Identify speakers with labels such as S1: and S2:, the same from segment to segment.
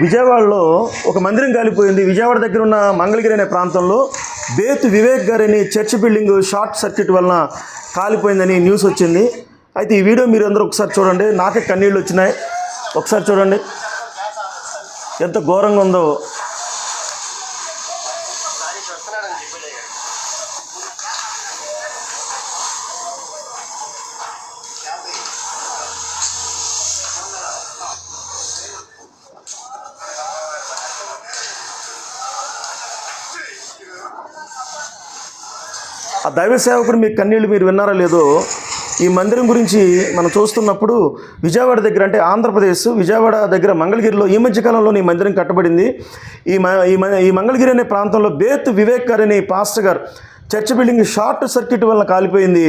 S1: విజయవాడలో ఒక మందిరం కాలిపోయింది. విజయవాడ దగ్గర ఉన్న మంగళగిరి అనే ప్రాంతంలో బేత్ వివేక్ గారిని చర్చ్ బిల్డింగ్ షార్ట్ సర్క్యూట్ వలన కాలిపోయిందని న్యూస్ వచ్చింది. అయితే ఈ వీడియో మీరు అందరూ ఒకసారి చూడండి. నాకే కన్నీళ్ళు వచ్చినాయి. ఒకసారి చూడండి. ఎంత ఘోరంగా ఉందో. ఆ దైవ సేవకుడు మీ కన్నీళ్ళు మీరు విన్నారా లేదో ఈ మందిరం గురించి మనం చూస్తున్నప్పుడు విజయవాడ దగ్గర అంటే ఆంధ్రప్రదేశ్ విజయవాడ దగ్గర మంగళగిరిలో ఈ మధ్యకాలంలో ఈ మందిరం కట్టబడింది. ఈ మ ఈ ఈ మంగళగిరి అనే ప్రాంతంలో బేత్ వివేక్ గారు అనే పాస్టర్ గారు చర్చ్ బిల్డింగ్ షార్ట్ సర్క్యూట్ వల్ల కాలిపోయింది.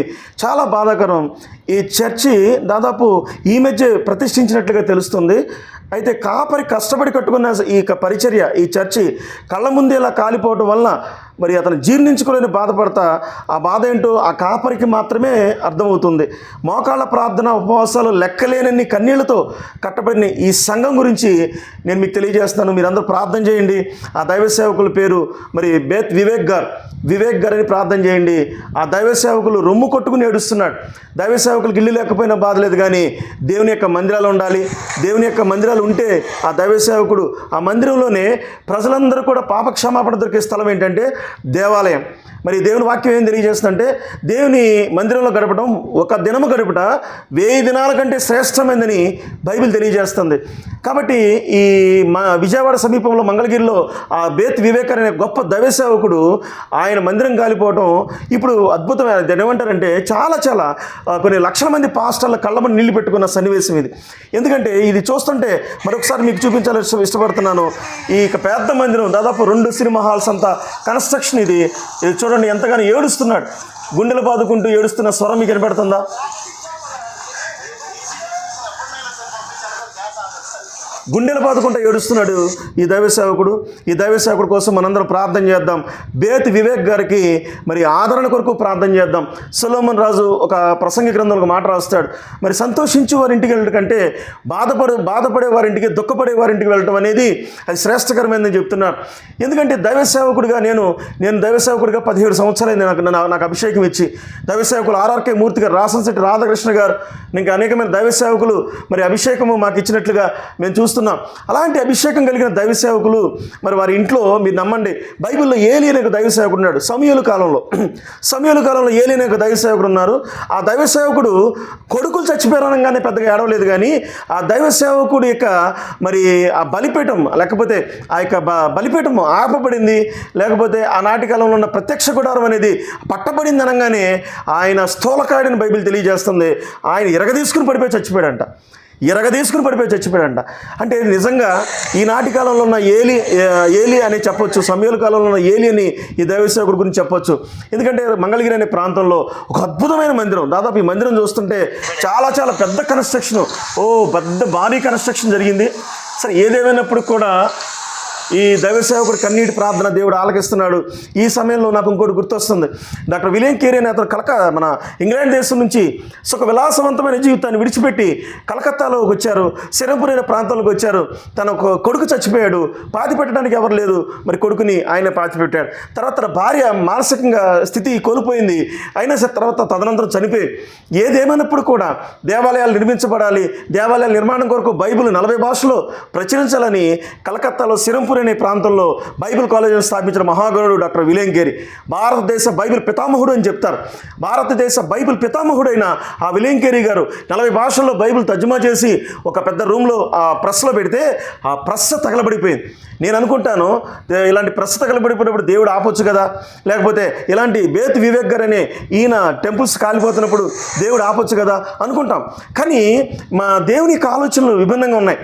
S1: చాలా బాధాకరం. ఈ చర్చి దాదాపు ఈ మధ్య ప్రతిష్ఠించినట్లుగా తెలుస్తుంది. అయితే కాపరి కష్టపడి కట్టుకున్న ఈ యొక్క పరిచర్య ఈ చర్చి కళ్ళ ముందేలా కాలిపోవడం వలన మరి అతను జీర్ణించుకోలేని బాధపడతా ఆ బాధ ఏంటో ఆ కాపరికి మాత్రమే అర్థమవుతుంది. మోకాళ్ళ ప్రార్థన ఉపవాసాలు లెక్కలేనన్ని కన్నీళ్ళతో కట్టబడిన ఈ సంఘం గురించి నేను మీకు తెలియజేస్తాను. మీరందరూ ప్రార్థన చేయండి. ఆ దైవ సేవకుల పేరు మరి బేత్ వివేక్ గారు వివేక్ గారు అని ప్రార్థన చేయండి. ఆ దైవ సేవకులు రొమ్ము కొట్టుకుని ఏడుస్తున్నాడు. దైవ సేవకులకు ఇల్లు లేకపోయినా బాధ లేదు కానీ దేవుని యొక్క మందిరాలు ఉండాలి. దేవుని యొక్క మందిరాలు ఉంటే ఆ దైవ సేవకుడు ఆ మందిరంలోనే ప్రజలందరూ కూడా పాప క్షమాపణ దొరికే స్థలం ఏంటంటే దేవాలయం. మరి దేవుని వాక్యం ఏం తెలియజేస్తుందంటే దేవుని మందిరంలో గడపడం ఒక దినము గడుపుట వెయ్యి దినాల కంటే శ్రేష్టమైందని బైబిల్ తెలియజేస్తుంది. కాబట్టి ఈ మా విజయవాడ సమీపంలో మంగళగిరిలో ఆ బేత్ వివేకర్ అనే గొప్ప దైవ సేవకుడు ఆయన మందిరం కాలిపోవడం ఇప్పుడు అద్భుతమైన దాన్ని ఏమంటారంటే చాలా చాలా కొన్ని లక్షల మంది పాస్టర్ల కళ్ళమని నీళ్ళు పెట్టుకున్న సన్నివేశం ఇది. ఎందుకంటే ఇది చూస్తుంటే మరొకసారి మీకు చూపించాలని ఇష్టపడుతున్నాను. ఈ పెద్ద మందిరం దాదాపు రెండు సినిమా హాల్స్ అంతా కన్స్ట్రక్షన్ ఇది. ఇది చూడండి ఎంతగానో ఏడుస్తున్నాడు. గుండెలు బాదుకుంటూ ఏడుస్తున్న స్వరం మీకు వినపడుతుందా? గుండెలు బాదుకుంటూ ఏడుస్తున్నాడు ఈ దైవ సేవకుడు. ఈ దైవ సేవకుడు కోసం మనందరం ప్రార్థన చేద్దాం. బేత్ వివేక్ గారికి మరి ఆదరణ కొరకు ప్రార్థన చేద్దాం. సులోమన్ రాజు ఒక ప్రసంగ గ్రంథంలో ఒక మాట రాస్తాడు. మరి సంతోషించు వారి ఇంటికి వెళ్ళడం కంటే బాధపడు బాధపడే వారింటికి దుఃఖపడే వారింటికి వెళ్ళటం అనేది అది శ్రేష్టకరమైనదని చెప్తున్నారు. ఎందుకంటే దైవ సేవకుడిగా నేను నేను దైవ సేవకుడిగా పదిహేడు సంవత్సరాలైంది నాకు నాకు నాకు అభిషేకం ఇచ్చి దైవ సేవకులు ఆర్ఆర్కే మూర్తి గారు రాసంశెట్టి రాధాకృష్ణ గారు ఇంకా అనేకమైన దైవ సేవకులు మరి అభిషేకము మాకు ఇచ్చినట్లుగా మేము చూస్తున్నాం. అలాంటి అభిషేకం కలిగిన దైవ సేవకులు మరి వారి ఇంట్లో మీరు నమ్మండి బైబిల్లో ఏలి అనే దైవ సేవకుడు ఉన్నాడు సమయుల కాలంలో. సమయుల కాలంలో ఏలి అనే దైవ సేవకుడు ఉన్నారు. ఆ దైవ సేవకుడు కొడుకులు చచ్చిపోయారనగానే పెద్దగా ఏడవలేదు కానీ ఆ దైవ సేవకుడు యొక్క మరి ఆ బలిపీఠం లేకపోతే ఆ యొక్క బలిపీఠం ఆపబడింది. లేకపోతే ఆనాటి కాలంలో ఉన్న ప్రత్యక్ష గుడారం అనేది పట్టబడింది అనగానే ఆయన స్థూలకాయుడిని బైబిల్ తెలియజేస్తుంది. ఆయన ఇరగదీసుకుని పడిపోయి చచ్చిపోయాడంట. ఎరగ తీసుకుని పడిపోయి చచ్చిపోయాడంట. అంటే నిజంగా ఈనాటి కాలంలో ఉన్న ఏలి ఏలి అని చెప్పొచ్చు సమయాల కాలంలో ఉన్న ఏలి అని ఈ దైవసేవకుడి గురించి చెప్పొచ్చు. ఎందుకంటే మంగళగిరి అనే ప్రాంతంలో ఒక అద్భుతమైన మందిరం దాదాపు ఈ మందిరం చూస్తుంటే చాలా చాలా పెద్ద కన్స్ట్రక్షన్ ఓ పెద్ద భారీ కన్స్ట్రక్షన్ జరిగింది. సరే ఏదేమైనప్పుడు కూడా ఈ దైవ సేవకుడు కన్నీటి ప్రార్థన దేవుడు ఆలకిస్తున్నాడు. ఈ సమయంలో నాకు ఇంకోటి గుర్తొస్తుంది. డాక్టర్ విలియం కేరీ అనే అతను కలక మన ఇంగ్లాండ్ దేశం నుంచి సుఖ విలాసవంతమైన జీవితాన్ని విడిచిపెట్టి కలకత్తాలోకి వచ్చారు. సిరంపూర్ ప్రాంతంలోకి వచ్చారు. తన ఒక కొడుకు చచ్చిపోయాడు. పాతి పెట్టడానికి ఎవరు లేదు. మరి కొడుకుని ఆయన పాతి పెట్టాడు. తర్వాత తన భార్య మానసికంగా స్థితి కోల్పోయింది. అయినా సరే తర్వాత తదనంతరం చనిపోయి ఏదేమైనప్పుడు కూడా దేవాలయాలు నిర్మించబడాలి దేవాలయాల నిర్మాణం కొరకు బైబిల్ నలభై భాషలో ప్రచురించాలని కలకత్తాలో సిరంపూర్ అనే ప్రాంతంలో బైబిల్ కాలేజీని స్థాపించిన మహాగణుడు డాక్టర్ విలియం గేరి భారతదేశ బైబిల్ పితామహుడు అని చెప్తారు. భారతదేశ బైబిల్ పితామహుడైన ఆ విలియం గారు నలభై భాషల్లో బైబిల్ తర్జుమా చేసి ఒక పెద్ద రూమ్లో ఆ ప్రెస్లో పెడితే ఆ ప్రెస్ తగలబడిపోయింది. నేను అనుకుంటాను ఇలాంటి ప్రెస్ తగలబడిపోయినప్పుడు దేవుడు ఆపొచ్చు కదా? లేకపోతే ఇలాంటి బేత్ వివేక్ గారు అనే ఈయన టెంపుల్స్ కాలిపోతున్నప్పుడు దేవుడు ఆపొచ్చు కదా? అనుకుంటాం. కానీ మా దేవుని యొక్క ఆలోచనలు విభిన్నంగా ఉన్నాయి.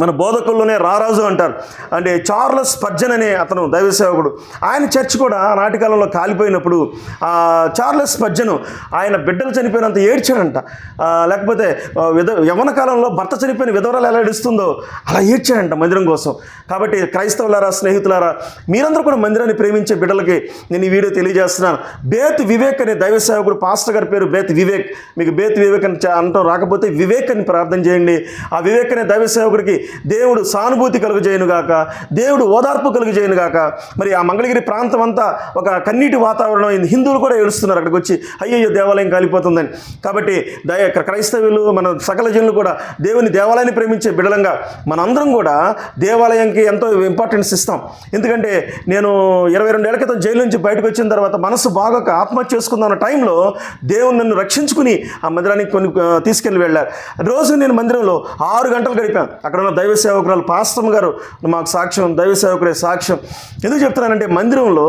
S1: మన బోధకుల్లోనే రారాజు అంటారు. అంటే చార్లెస్ స్పర్జన్ అనే అతను దైవ సేవకుడు. ఆయన చర్చ్ కూడా నాటి కాలంలో కాలిపోయినప్పుడు చార్లస్ చార్లెస్ పర్జను ఆయన బిడ్డలు చనిపోయినంత ఏడ్చాడంట. లేకపోతే విధ యవన కాలంలో భర్త చనిపోయిన విధవరాలు ఎలా ఏడుస్తుందో అలా ఏడ్చాడంట మందిరం కోసం. కాబట్టి క్రైస్తవులారా స్నేహితులారా మీరందరూ కూడా మందిరాన్ని ప్రేమించే బిడ్డలకి నేను ఈ వీడియో తెలియజేస్తున్నాను. బేత్ వివేక్ అనే దైవ సేవకుడు పాస్టర్ గారి పేరు బేత్ వివేక్. మీకు బేత్ వివేక్ అని అంటాం రాకపోతే వివేక్ అని ప్రార్థన చేయండి. ఆ వివేక్ అనే దైవ సేవకుడికి దేవుడు సానుభూతి కలుగజేయనుగాక దేవుడు ఓదార్పు కలుగజేయనుగాక మరి ఆ మంగళగిరి ప్రాంతం అంతా ఒక కన్నీటి వాతావరణం అయింది. హిందువులు కూడా ఏడుస్తున్నారు. అక్కడికి వచ్చి అయ్యయ్యో దేవాలయం కాలిపోతుందని. కాబట్టి దయ క్రైస్తవులు మన సకల జనులు కూడా దేవుని దేవాలయాన్ని ప్రేమించే బిడలంగా మనందరం కూడా దేవాలయంకి ఎంతో ఇంపార్టెన్స్ ఇస్తాం. ఎందుకంటే నేను ఇరవై రెండేళ్ళ క్రితం జైలు నుంచి బయటకు వచ్చిన తర్వాత మనసు బాగోక ఆత్మహత్య చేసుకుందాం టైంలో దేవుని నన్ను రక్షించుకుని ఆ మందిరానికి కొన్ని తీసుకెళ్ళి వెళ్ళారు. రోజు నేను మందిరంలో ఆరు గంటలు గడిపాను. అక్కడ ఉన్న దైవ సేవకురాలు పాస్టమ్ గారు మాకు సాక్ష్యం దైవ సేవకుడే సాక్ష్యం. ఎందుకు చెప్తున్నానంటే మందిరంలో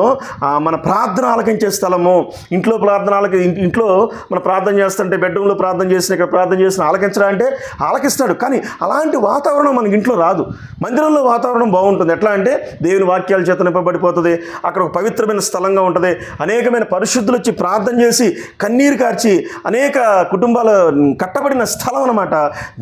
S1: మన ప్రార్థన ఆలకించే స్థలము ఇంట్లో ప్రార్థన ఆలకి ఇంట్లో మన ప్రార్థన చేస్తుంటే బెడ్రూమ్లో ప్రార్థన చేసిన ఇక్కడ ప్రార్థన చేసిన ఆలకించడం అంటే ఆలకిస్తాడు. కానీ అలాంటి వాతావరణం మనకి ఇంట్లో రాదు. మందిరంలో వాతావరణం బాగుంటుంది. ఎట్లా అంటే దేవుని వాక్యాలు చేత నింపబడిపోతుంది. అక్కడ ఒక పవిత్రమైన స్థలంగా ఉంటుంది. అనేకమైన పరిశుద్ధులు వచ్చి ప్రార్థన చేసి కన్నీరు కార్చి అనేక కుటుంబాలు కట్టబడిన స్థలం అన్నమాట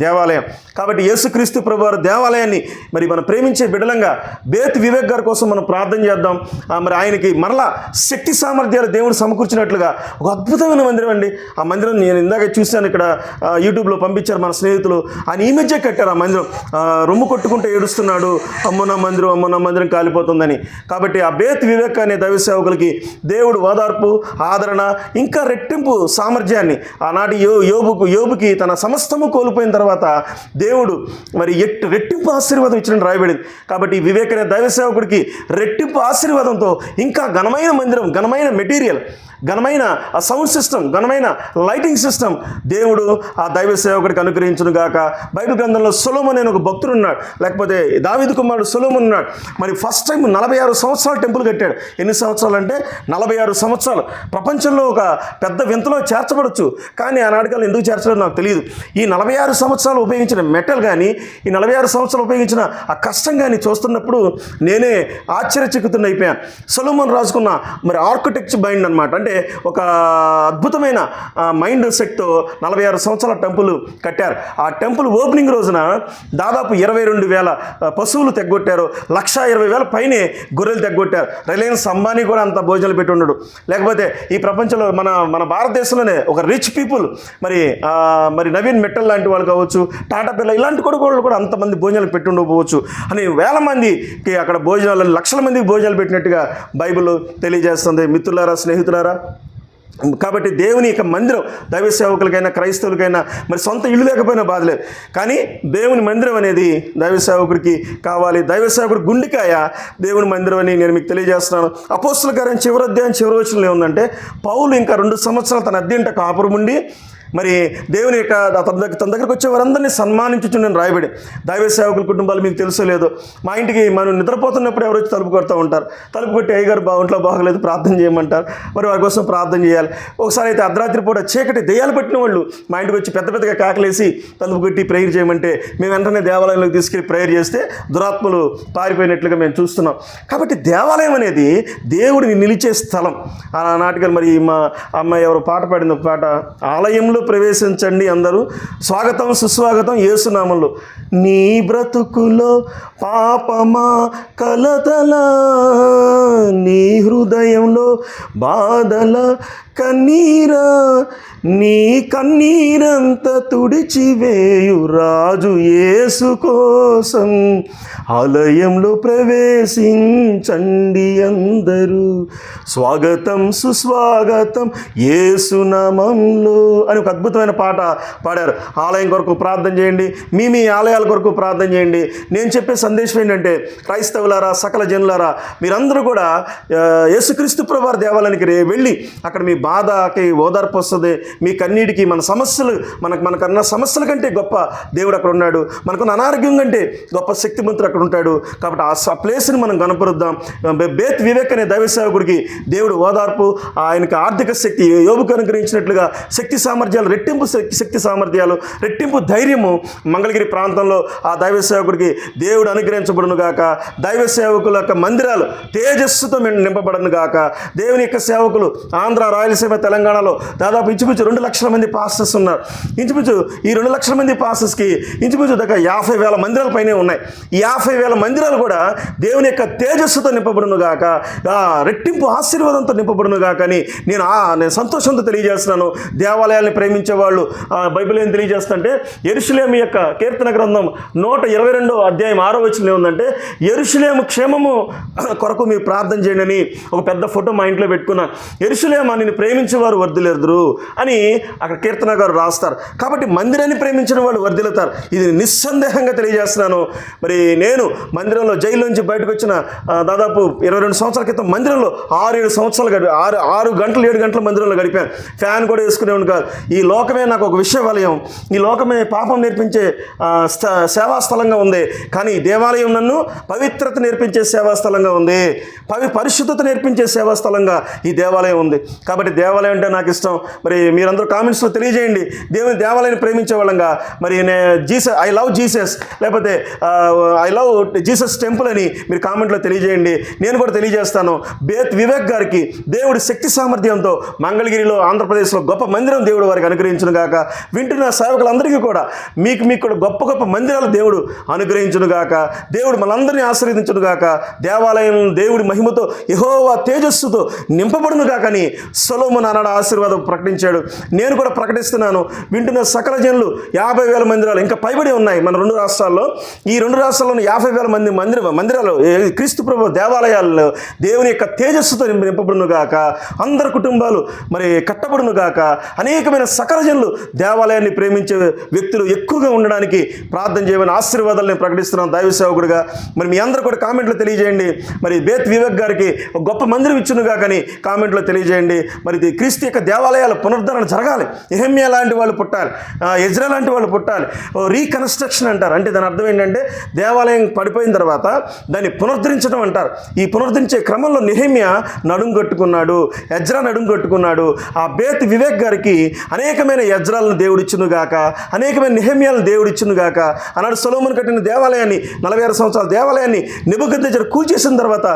S1: దేవాలయం. కాబట్టి యేసుక్రీస్తు ప్రభు వారి దేవాలయాన్ని మరి మనం ప్రేమించే బిడలంగా బేత్ వివేక్ గారి కోసం మనం ప్రార్థన చేద్దాం. ఆ, మరి ఆయనకి మరలా శక్తి సామర్థ్యాలు దేవుడు సమకూర్చినట్లుగా ఒక అద్భుతమైన మందిరం అండి. ఆ మందిరం నేను ఇందాక చూశాను ఇక్కడ యూట్యూబ్లో పంపించారు మన స్నేహితులు. ఆయన ఈ మధ్య కట్టారు ఆ మందిరం. రొమ్ము కొట్టుకుంటే ఏడుస్తున్నాడు. అమ్మో నా మందిరం అమ్మో నా మందిరం కాలిపోతుందని. కాబట్టి ఆ బేత్ వివేక్ అనే దైవ సేవకులకి దేవుడు ఓదార్పు ఆదరణ ఇంకా రెట్టింపు సామర్థ్యాన్ని ఆనాటి యో యోబుకు యోబుకి తన సమస్తము కోల్పోయిన తర్వాత దేవుడు మరి రెట్టి రెట్టింపు ఆశీర్వాదం ఇచ్చిన రాయబడింది. కాబట్టి వివేకనే దైవ సేవకుడికి రెట్టింపు ఆశీర్వాదంతో ఇంకా ఘనమైన మందిరం ఘనమైన మెటీరియల్ ఘనమైన ఆ సౌండ్ సిస్టమ్ ఘనమైన లైటింగ్ సిస్టమ్ దేవుడు ఆ దైవ సేవకుడికి అనుగ్రహించును గాక. బైబిల్ గ్రంథంలో సొలోమన్ అనే ఒక భక్తుడు ఉన్నాడు. లేకపోతే దావిదు కుమారుడు సొలోమన్ ఉన్నాడు. మరి ఫస్ట్ టైం నలభై ఆరు సంవత్సరాలు టెంపుల్ కట్టాడు. ఎన్ని సంవత్సరాలు అంటే? నలభై ఆరు సంవత్సరాలు. ప్రపంచంలో ఒక పెద్ద వింతలో చేర్చబడచ్చు. కానీ ఆనాటికాలు ఎందుకు చేర్చలేదు నాకు తెలియదు. ఈ నలభై ఆరు సంవత్సరాలు ఉపయోగించిన మెటల్ కానీ ఈ నలభై ఆరు సంవత్సరాలు ఉపయోగించిన ఆ కష్టం కానీ చూస్తున్నప్పుడు నేనే ఆశ్చర్యచకితున్న అయిపోయాను సొలోమన్ రాసుకున్న మరి ఆర్కిటెక్చర్ బైండ్ అనమాట అంటే ఒక అద్భుతమైన మైండ్ సెట్తో నలభై ఆరు సంవత్సరాల టెంపుల్ కట్టారు. ఆ టెంపుల్ ఓపెనింగ్ రోజున దాదాపు ఇరవై రెండు వేల పశువులు తెగ్గొట్టారు. లక్ష ఇరవై వేల పైనే గొర్రెలు తెగ్గొట్టారు. రిలయన్స్ అంబానీ కూడా అంత భోజనాలు పెట్టి ఉండడు. లేకపోతే ఈ ప్రపంచంలో మన మన భారతదేశంలోనే ఒక రిచ్ పీపుల్ మరి మరి నవీన్ మెట్టల్ లాంటి వాళ్ళు కావచ్చు టాటా పిల్ల ఇలాంటి కూడా వాళ్ళు కూడా అంతమంది భోజనాలు పెట్టి ఉండకపోవచ్చు. అని వేల మందికి అక్కడ భోజనాలు లక్షల మందికి భోజనాలు పెట్టినట్టుగా బైబిల్ తెలియజేస్తుంది. మిత్రులారా స్నేహితులారా కాబట్టి దేవుని యొక్క మందిరం దైవ సేవకులకైనా క్రైస్తవులకైనా మరి సొంత ఇల్లు లేకపోయినా బాధలేదు కానీ దేవుని మందిరం అనేది దైవ సేవకుడికి కావాలి. దైవ సేవకుడు గుండెకాయ దేవుని మందిరం అని నేను మీకు తెలియజేస్తున్నాను. అపోస్తుల గారి చివరి అధ్యాయం చివరి వచ్చిన ఏముందంటే పౌలు ఇంకా రెండు సంవత్సరాలు తన అద్దెంట కాపురం ఉండి మరి దేవుని యొక్క తన దగ్గర తన దగ్గరకు వచ్చే వారందరినీ సన్మానించుచుండని రాయబడి దైవ సేవకుల కుటుంబాలు మీకు తెలుసో లేదో మా ఇంటికి మనం నిద్రపోతున్నప్పుడు ఎవరు వచ్చి తలుపు కొడుతూ ఉంటారు. తలుపు కొట్టి అయ్యగారు బా ఒంట్లో బాగలేదు ప్రార్థన చేయమంటారు. మరి వారి కోసం ప్రార్థన చేయాలి. ఒకసారి అయితే అర్ధరాత్రి పూట చీకటి దెయ్యాలు పట్టిన వాళ్ళు మా ఇంటికి వచ్చి పెద్ద పెద్దగా కాకలేసి తలుపు కొట్టి ప్రేయర్ చేయమంటే మేము వెంటనే దేవాలయంలోకి తీసుకెళ్ళి ప్రేయర్ చేస్తే దురాత్మలు పారిపోయినట్లుగా మేము చూస్తున్నాం. కాబట్టి దేవాలయం అనేది దేవుడిని నిలిచే స్థలం. ఆనాటికి మరి మా అమ్మాయి ఎవరు పాట పాడిన పాట ఆలయంలో ప్రవేశించండి అందరూ. స్వాగతం సుస్వాగతం యేసునామంలో. నీ బ్రతుకులో పాపమా కలతల నీ హృదయంలో బాధల కన్నీరా నీ కన్నీరంత తుడిచివేయు రాజు యేసు కోసం ఆలయంలో ప్రవేశించండి అందరూ. స్వాగతం సుస్వాగతం యేసునామంలో అని ఒక అద్భుతమైన పాట పాడారు. ఆలయం కొరకు ప్రార్థన చేయండి. మీ మీ ఆలయాల కొరకు ప్రార్థన చేయండి. నేను చెప్పే సందేశం ఏంటంటే క్రైస్తవులారా సకల జనులారా మీరందరూ కూడా యేసుక్రీస్తు ప్రభువారి దేవాలయానికి రే వెళ్ళి అక్కడ మీ బాధకి ఓదార్పు వస్తుంది. మీ కన్నీటికి మన సమస్యలు మనకు మనకన్న సమస్యల కంటే గొప్ప దేవుడు అక్కడ ఉన్నాడు. మనకున్న అనారోగ్యం కంటే గొప్ప శక్తిమంతుడు అక్కడ ఉంటాడు. కాబట్టి ఆ ప్లేస్ని మనం కనపరుద్దాం బేత్ వివేక్ అనే దైవ సేవకుడికి దేవుడు ఓదార్పు ఆయనకి ఆర్థిక శక్తి యోగుకు అనుగ్రహించినట్లుగా శక్తి సామర్థ్యాలు రెట్టింపు శక్తి శక్తి సామర్థ్యాలు రెట్టింపు ధైర్యము మంగళగిరి ప్రాంతంలో ఆ దైవ సేవకుడికి దేవుడు అనుగ్రహించబడును గాక. దైవ సేవకుల యొక్క మందిరాలు తేజస్సుతో నింపబడను గాక. దేవుని యొక్క సేవకులు ఆంధ్ర రాయల రాయలసీమ తెలంగాణలో దాదాపు ఇంచుమించు రెండు లక్షల మంది పాస్టర్స్ ఉన్నారు. ఇంచుమించు ఈ రెండు లక్షల మంది పాస్టర్స్కి ఇంచుమించు దగ్గర యాభై వేల మందిరాల పైనే ఉన్నాయి. ఈ యాభై వేల మందిరాలు కూడా దేవుని యొక్క తేజస్సుతో నింపబడునుగాక ఆ రెట్టింపు ఆశీర్వాదంతో నింపబడునుగాక అని నేను నేను సంతోషంతో తెలియజేస్తున్నాను. దేవాలయాల్ని ప్రేమించే వాళ్ళు ఆ, బైబిల్ ఏం తెలియజేస్తుంటే ఎరుషులేమి యొక్క కీర్తన గ్రంథం నూట ఇరవై రెండో అధ్యాయం ఆరో వచ్చిన ఏముందంటే ఎరుషులేము క్షేమము కొరకు మీరు ప్రార్థన చేయండి అని ఒక పెద్ద ఫోటో మా ఇంట్లో పెట్టుకున్నాను ఎరుషులేమా నేను ప్రేమించేవారు వర్ధిలేరుదురు అని అక్కడ కీర్తన గారు రాస్తారు. కాబట్టి మందిరాన్ని ప్రేమించిన వాళ్ళు వర్ధిల్లుతారు. ఇది నిస్సందేహంగా తెలియజేస్తున్నాను. మరి నేను మందిరంలో జైలు నుంచి బయటకు వచ్చిన దాదాపు ఇరవై రెండు సంవత్సరాల క్రితం మందిరంలో ఆరు ఏడు సంవత్సరాలు గడిపి ఆరు ఆరు గంటలు ఏడు గంటల మందిరంలో గడిపాను. ఫ్యాన్ కూడా వేసుకునేవాడు కాదు. ఈ లోకమే నాకు ఒక విషయ వలయం ఈ లోకమే పాపం నేర్పించే స్థ- సేవా స్థలంగా ఉంది. కానీ ఈ దేవాలయం నన్ను పవిత్రత నేర్పించే సేవా స్థలంగా ఉంది. పవి పరిశుద్ధత నేర్పించే సేవా స్థలంగా ఈ దేవాలయం ఉంది. కాబట్టి దేవాలయం అంటే నాకు ఇష్టం. మరి మీరందరూ కామెంట్స్లో తెలియజేయండి. దేవుని దేవాలయాన్ని ప్రేమించే వాళ్ళంగా. మరి నే జీసస్ ఐ లవ్ జీసస్. లేకపోతే ఐ లవ్ జీసస్ టెంపుల్ అని మీరు కామెంట్లో తెలియజేయండి. నేను కూడా తెలియజేస్తాను. బేత్ వివేక్ గారికి దేవుడి శక్తి సామర్థ్యంతో మంగళగిరిలో ఆంధ్రప్రదేశ్లో గొప్ప మందిరం దేవుడు వారికి అనుగ్రహించును గాక. వింటున్న సేవకులందరికీ కూడా మీకు మీకు కూడా గొప్ప గొప్ప మందిరాలు దేవుడు అనుగ్రహించును గాక. దేవుడు మనందరినీ ఆశీర్వదించును గాక. దేవాలయం దేవుడి మహిమతో యహోవా తేజస్సుతో నింపబడును గాకని సొలోమన్ అన్నాడు ఆశీర్వాదం ప్రకటించాడు. నేను కూడా ప్రకటిస్తున్నాను. వింటున్న సకల జనులు యాభై వేల మందిరాలు ఇంకా పైబడి ఉన్నాయి మన రెండు రాష్ట్రాల్లో. ఈ రెండు రాష్ట్రాల్లోని యాభై వేల మంది మందిర మందిరాలు క్రీస్తు ప్రభు దేవాలయాల్లో దేవుని యొక్క తేజస్సుతో నింపబడును గాక. అందరి కుటుంబాలు మరి కట్టబడును గాక. అనేకమైన సకల జనులు దేవాలయాన్ని ప్రేమించే వ్యక్తులు ఎక్కువగా ఉండడానికి ప్రార్థన చేయమని ఆశీర్వాదాలు నేను ప్రకటిస్తున్నాను. దైవ సేవకుడిగా మరి మీ అందరూ కూడా కామెంట్లో తెలియజేయండి. మరి బేత్ వివేక్ గారికి ఒక గొప్ప మందిరం ఇచ్చును గాకని కామెంట్లో తెలియజేయండి. మరి మరి క్రీస్తు యొక్క దేవాలయాల పునరుద్ధరణ జరగాలి. ఎహమ్య లాంటి వాళ్ళు పుట్టాలి ఎజ్రా లాంటి వాళ్ళు పుట్టాలి. ఓ రీకన్స్ట్రక్షన్ అంటారు. అంటే దాని అర్థం ఏంటంటే దేవాలయం పడిపోయిన తర్వాత దాన్ని పునరుద్ధరించడం అంటారు. ఈ పునరుద్ధరించే క్రమంలో నిహమ్య నడుం కట్టుకున్నాడు ఎజ్రా నడుం కట్టుకున్నాడు ఆ బేత్ వివేక్ గారికి అనేకమైన యజ్రాలను దేవుడిచ్చును గాక అనేకమైన నిహమ్యాలను దేవుడిచ్చును గాక అన్నాడు సొలోమన్ కట్టిన దేవాలయాన్ని నలభై ఆరు సంవత్సరాల దేవాలయాన్ని నిబుగద్దెజర్ కూల్చేసిన తర్వాత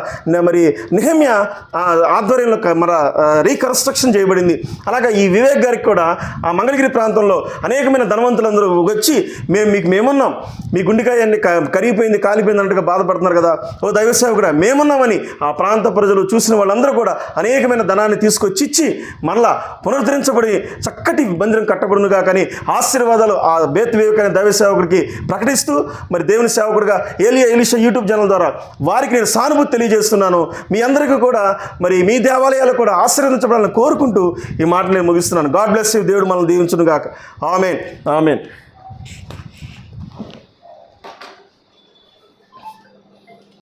S1: మరి నిహమ్య ఆధ్వర్యంలో క- రీకన్స్ కన్స్ట్రక్షన్ చేయబడింది. అలాగా ఈ వివేక్ గారికి కూడా ఆ మంగళగిరి ప్రాంతంలో అనేకమైన ధనవంతులందరూ వచ్చి మేము మీకు మేమున్నాం. మీ గుండెకాయ అన్ని కరిగిపోయింది కాలిపోయింది అన్నట్టుగా బాధపడుతున్నారు కదా. ఓ దైవ సేవకుడా మేమున్నామని ఆ ప్రాంత ప్రజలు చూసిన వాళ్ళందరూ కూడా అనేకమైన ధనాన్ని తీసుకొచ్చి ఇచ్చి మరలా పునరుద్ధరించబడి చక్కటి మందిరం కట్టబడునుగా కానీ ఆశీర్వాదాలు ఆ బేత్ వివేక్ అనే దైవ సేవకుడికి ప్రకటిస్తూ మరి దేవుని సేవకుడిగా ఏలియా ఎలిషా యూట్యూబ్ ఛానల్ ద్వారా వారికి నేను సానుభూతి తెలియజేస్తున్నాను. మీ అందరికీ కూడా మరి మీ దేవాలయాలు కూడా ఆశీర్వదించబడాలని కోరుకుంటూ ఈ మాటలు నేను ముగిస్తున్నాను. గాడ్ బ్లెస్ యూ దేవుడు మనల్ని దీవించును గాక ఆమెన్ ఆమెన్